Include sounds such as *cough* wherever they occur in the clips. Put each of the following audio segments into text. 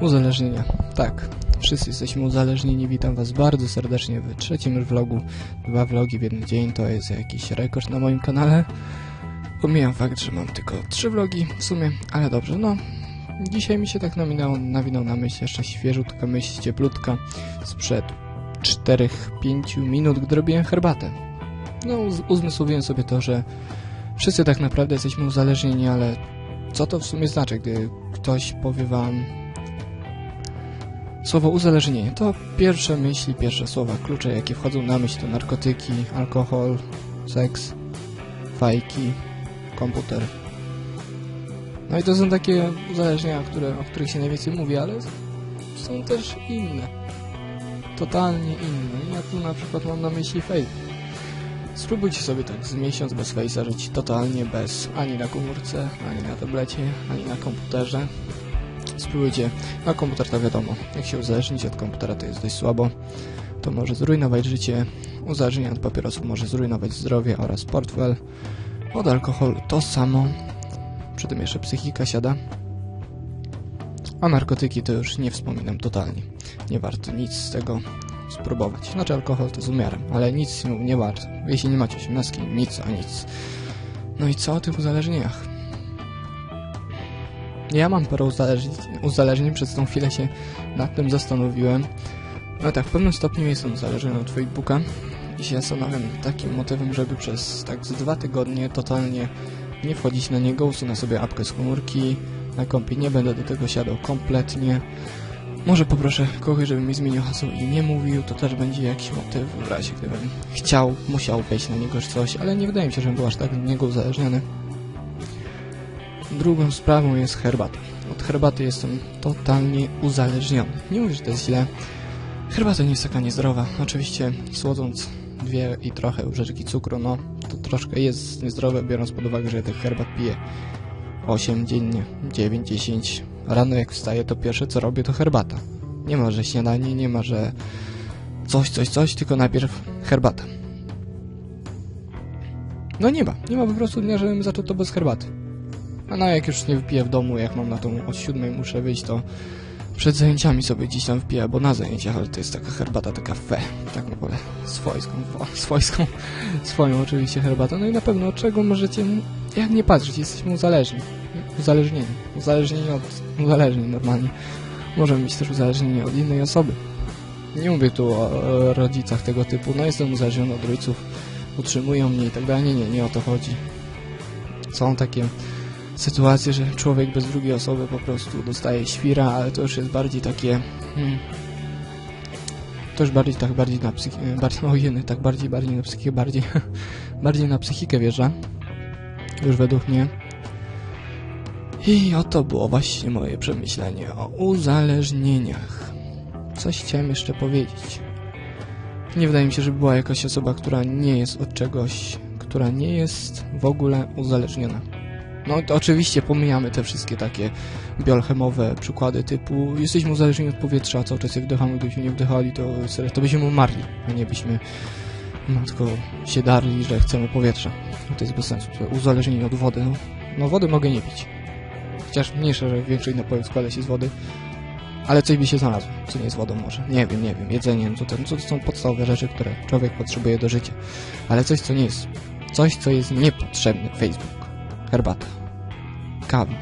Uzależnienia. Tak, wszyscy jesteśmy uzależnieni. Witam Was bardzo serdecznie w trzecim już vlogu. Dwa vlogi w jeden dzień to jest jakiś rekord na moim kanale. Pomijam fakt, że mam tylko trzy vlogi w sumie, ale dobrze, no. Dzisiaj mi się tak nawinął, nawinął na myśl jeszcze świeżutka myśl, cieplutka sprzed 4-5 minut, gdy robiłem herbatę. No, uz- uzmysłowiłem sobie to, że wszyscy tak naprawdę jesteśmy uzależnieni, ale co to w sumie znaczy, gdy ktoś powie wam słowo uzależnienie? To pierwsze myśli, pierwsze słowa, klucze, jakie wchodzą na myśl to narkotyki, alkohol, seks, fajki, komputer. No i to są takie uzależnienia, które, o których się najwięcej mówi, ale są też inne. Totalnie inne. Ja tu na przykład mam na myśli Facebook. Spróbujcie sobie tak z miesiąc bez Face'a żyć totalnie bez ani na komórce, ani na tablecie, ani na komputerze. Spróbujcie. Na komputer to wiadomo, jak się uzależnić od komputera to jest dość słabo. To może zrujnować życie. Uzależnienie od papierosów może zrujnować zdrowie oraz portfel. Od alkoholu to samo. Przy tym jeszcze psychika siada. A narkotyki to już nie wspominam totalnie. Nie warto nic z tego spróbować. Znaczy alkohol to z umiarem, ale nic nie, nie warto. Jeśli nie macie 18, nic a nic. No i co o tych uzależnieniach? Ja mam parę uzależnień, uzależnień, przez tą chwilę się nad tym zastanowiłem. No tak, w pewnym stopniu jestem uzależniony od Facebooka i się zastanawiam takim motywem, żeby przez tak z dwa tygodnie totalnie nie wchodzić na niego, usunę sobie apkę z komórki, na kompie nie będę do tego siadał kompletnie. Może poproszę kogoś, żeby mi zmienił hasło i nie mówił, to też będzie jakiś motyw w razie gdybym chciał, musiał wejść na niego czy coś, ale nie wydaje mi się, żebym był aż tak od niego uzależniony. Drugą sprawą jest herbata. Od herbaty jestem totalnie uzależniony. Nie mówię, że to jest źle. Herbata nie jest taka niezdrowa. Oczywiście słodząc dwie i trochę łyżeczki cukru, no to troszkę jest niezdrowe, biorąc pod uwagę, że ja tych herbat piję 8 dziennie, 9, 10. Rano jak wstaję, to pierwsze co robię to herbata. Nie ma, że śniadanie, nie ma, że coś, coś, coś, tylko najpierw herbata. No nie ma, nie ma po prostu dnia, żebym zaczął to bez herbaty. A no jak już nie wypiję w domu, jak mam na tą od siódmej muszę wyjść, to przed zajęciami sobie gdzieś tam wpiję, bo na zajęciach, ale to jest taka herbata, taka fe, tak w ogóle swojską, wo- swojską, swoją oczywiście herbatą. No i na pewno od czego możecie, jak nie patrzeć, jesteśmy uzależni, uzależnieni, uzależnieni od uzależnień normalnie. Możemy być też uzależnieni od innej osoby. Nie mówię tu o, o rodzicach tego typu, no jestem uzależniony od rodziców, utrzymują mnie i tak dalej, nie, nie, nie o to chodzi. Są takie sytuacje, że człowiek bez drugiej osoby po prostu dostaje świra, ale to już jest bardziej takie... Hmm, to już bardziej tak bardziej na psychikę, bardziej, *laughs* o jeny, tak bardziej, bardziej na psychikę, bardziej, *laughs* bardziej na psychikę wjeżdża. Już według mnie. I oto było właśnie moje przemyślenie o uzależnieniach. Coś chciałem jeszcze powiedzieć. Nie wydaje mi się, że była jakaś osoba, która nie jest od czegoś, która nie jest w ogóle uzależniona. No to oczywiście pomijamy te wszystkie takie bioalchemowe przykłady typu jesteśmy uzależnieni od powietrza, cały czas jak wdychamy, gdybyśmy nie wdychali, to, to byśmy umarli, a nie byśmy matko się darli, że chcemy powietrza. No to jest bez sensu. Uzależnieni od wody, no. No wody mogę nie pić. Chociaż mniejsze, że większość napojów składa się z wody. Ale coś by się znalazło, co nie jest wodą może. Nie wiem, nie wiem. Jedzenie, no to, to, to są podstawowe rzeczy, które człowiek potrzebuje do życia. Ale coś, co nie jest. Coś, co jest niepotrzebne. Facebook. Herbata. Kawa.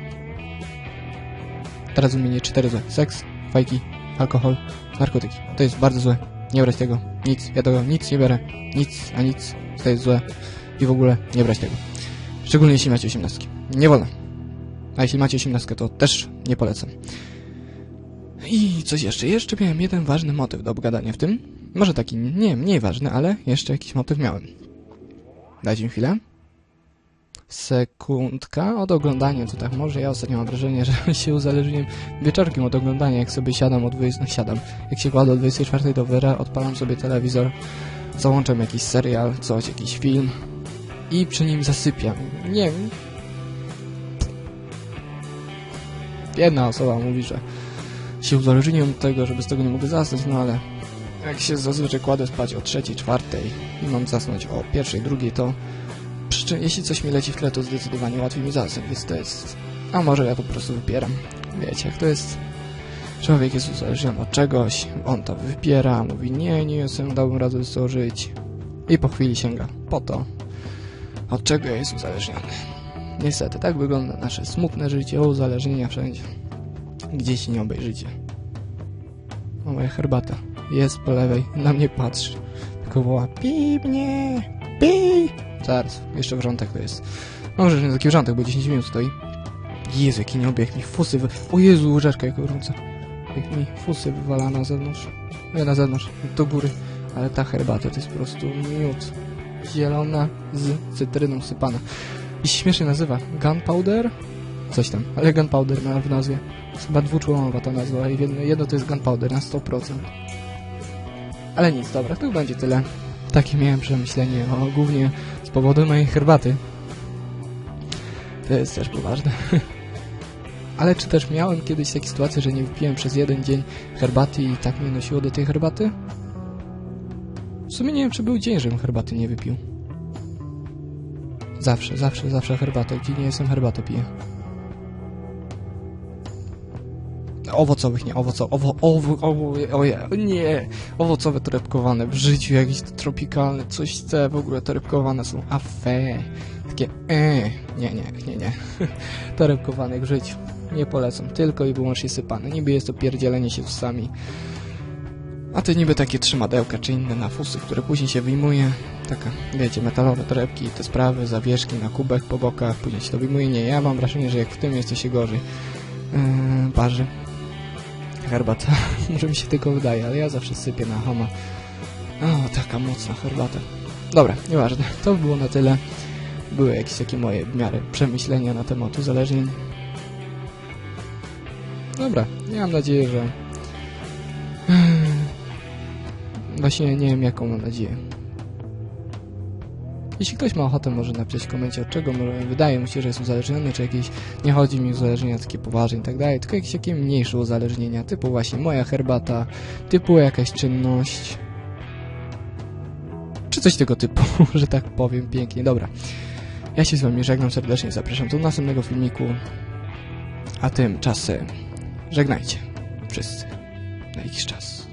Teraz wymienię cztery złe. Seks, fajki, alkohol, narkotyki. To jest bardzo złe. Nie brać tego. Nic. Ja tego nic nie biorę. Nic, a nic. To jest złe. I w ogóle nie brać tego. Szczególnie jeśli macie osiemnastki. Nie wolno. A jeśli macie osiemnastkę, to też nie polecam. I coś jeszcze. Jeszcze miałem jeden ważny motyw do obgadania w tym. Może taki nie mniej ważny, ale jeszcze jakiś motyw miałem. Dajcie mi chwilę. Sekundka od oglądania, to tak może ja ostatnio mam wrażenie, że *laughs* się uzależniłem wieczorkiem od oglądania, jak sobie siadam od 20, no siadam, jak się kładę od 24 do wyra, odpalam sobie telewizor, załączam jakiś serial, coś, jakiś film i przy nim zasypiam. Nie wiem. Jedna osoba mówi, że się uzależniłem od tego, żeby z tego nie mogę zasnąć, no ale jak się zazwyczaj kładę spać o trzeciej, czwartej i mam zasnąć o pierwszej, drugiej, to jeśli coś mi leci w tle, to zdecydowanie łatwiej mi zasnąć, więc to jest... A może ja po prostu wypieram. Wiecie, jak to jest... Człowiek jest uzależniony od czegoś, on to wypiera, mówi nie, nie jestem, dałbym radę z żyć. I po chwili sięga po to, od czego jest uzależniony. Niestety, tak wygląda nasze smutne życie, uzależnienia wszędzie. Gdzie się nie obejrzycie. O, moja herbata. Jest po lewej, na mnie patrzy. Tylko woła, pij mnie, pij. Zaraz, jeszcze wrzątek to jest. No, może nie taki wrzątek, bo 10 minut stoi. Jezu, jaki nie obieg mi fusy wy... O Jezu, łyżeczka jak gorąca. Jak mi fusy wywala na zewnątrz. Nie na zewnątrz, do góry. Ale ta herbata to jest po prostu miód. Zielona z cytryną sypana. I śmiesznie nazywa. Gunpowder? Coś tam, ale gunpowder ma w nazwie. Chyba dwuczłonowa ta nazwa i jedno, jedno to jest gunpowder na 100%. Ale nic, dobra, to będzie tyle. Takie miałem przemyślenie, o, głównie powodu mojej herbaty. To jest też poważne. *laughs* Ale czy też miałem kiedyś takie sytuacje, że nie wypiłem przez jeden dzień herbaty i tak mnie nosiło do tej herbaty? W sumie nie wiem, czy był dzień, żebym herbaty nie wypił. Zawsze, zawsze, zawsze herbatę. Gdzie nie jestem, herbatę piję. Owocowych, nie, owocowych, owo, owo, owo, oje, nie, owocowe torebkowane w życiu, jakieś tropikalne, coś te w ogóle torebkowane są afe, takie e, nie, nie, nie, nie, *laughs* torebkowane w życiu, nie polecam, tylko i wyłącznie sypane, niby jest to pierdzielenie się usami, a to niby takie trzymadełka czy inne nafusy, które później się wyjmuje, taka, wiecie, metalowe torebki, te sprawy, zawieszki na kubek po bokach, później się to wyjmuje, nie, ja mam wrażenie, że jak w tym jest to się gorzej yy, parzy herbata. *laughs* Może mi się tylko wydaje, ale ja zawsze sypię na hama. O, taka mocna herbata. Dobra, nieważne. To by było na tyle. Były jakieś takie moje w miarę przemyślenia na temat uzależnień. Dobra, ja mam nadzieję, że... *sighs* Właśnie nie wiem, jaką mam nadzieję. Jeśli ktoś ma ochotę, może napisać w komencie, od czego może, wydaje mu się, że jest uzależniony, czy jakieś, nie chodzi mi o uzależnienia takie poważne i tak dalej, tylko jakieś takie mniejsze uzależnienia, typu właśnie moja herbata, typu jakaś czynność, czy coś tego typu, *laughs* że tak powiem pięknie. Dobra, ja się z wami żegnam serdecznie, zapraszam do następnego filmiku, a tymczasem żegnajcie wszyscy na jakiś czas.